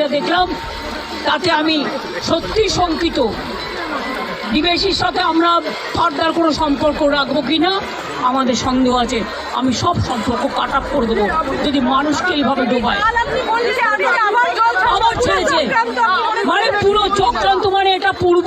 যা দেখলাম তাতে আমি সত্যি শঙ্কিত। বিদেশির সাথে আমরা ফার্দার কোনো সম্পর্ক রাখব কি না আমাদের সন্দেহ আছে। আমি সব সম্পর্ক কাট আপ করে দেবো যদি মানুষকে এইভাবে ডোবায়। আমার ছেড়েছে মানে পুরো চক্রান্ত মানে এটা পূর্ব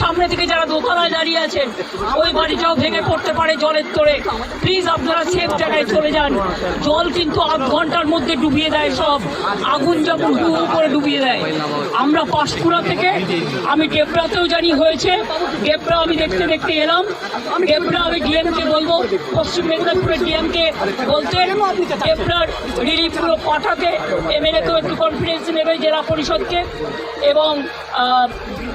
সামনে থেকে যারা দোতলায় দাঁড়িয়ে আছেন, ওই বাড়িটাও ভেঙে পড়তে পারে জলের তোরে প্লিজ আপনারা সেফ জায়গায় চলে যান। জল কিন্তু আধ ঘণ্টার মধ্যে ডুবিয়ে দেয় সব। আগুন যেমন হু করে ডুবিয়ে দেয়। আমরা পাঁশকুড়া থেকে, আমি ডেবরাতেও জানি হয়েছে। ডেবরা আমি দেখতে দেখতে এলাম। ডেবরা আমি ডিএমকে বলব, পশ্চিম মেদিনীপুরের ডিএমকে বলতে, ডেবরার রিলিফগুলো পাঠাতে। এমএলএকেও একটু কনফিডেন্স নেবে জেলা পরিষদকে। এবং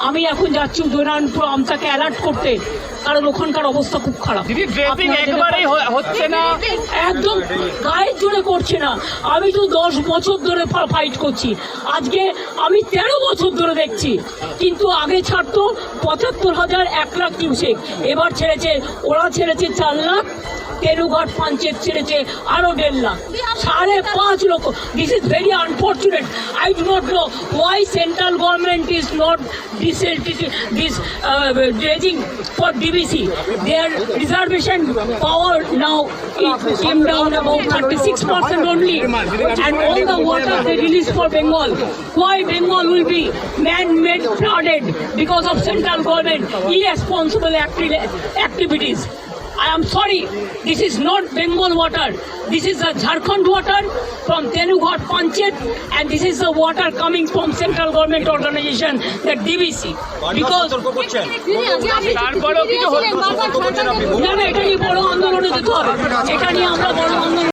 আমি এখন যাচ্ছি উদয়নারায়ণপুর আমতাকে অ্যালার্ট করতে। কারণ ওখানকার অবস্থা খুব খারাপ। হচ্ছে না। একদম গায়ের জোরে করছে না। আমি তো দশ বছর ধরে ফাইট করছি। আজকে আমি তেরো বছর ধরে দেখছি। কিন্তু আগে ছাড়তো পঁচাত্তর হাজার এক লাখ কিউসেক এবার ছেড়েছে ওরা ছেড়েছে চার লাখ তেলুগড় পঞ্চায়েত ছেড়েছে আরও দেড় লাখ। সাড়ে পাঁচ লক্ষ। This is very unfortunate I do not know why central government is not this this dredging for DBC their reservation power now came down about thirty six percent only and all the water they release for Bengal why Bengal will be man made flooded because of central government irresponsible activities I am sorry, this is not Bengal water. This is the Jharkhand water from Tenugat Panchet and this is the water coming from central government organization, the DBC. Because তারপরেও কিছু হচ্ছে না না এটা নিয়ে বড় আন্দোলনে যেতে হবে এটা নিয়ে আমরা বড় আন্দোলন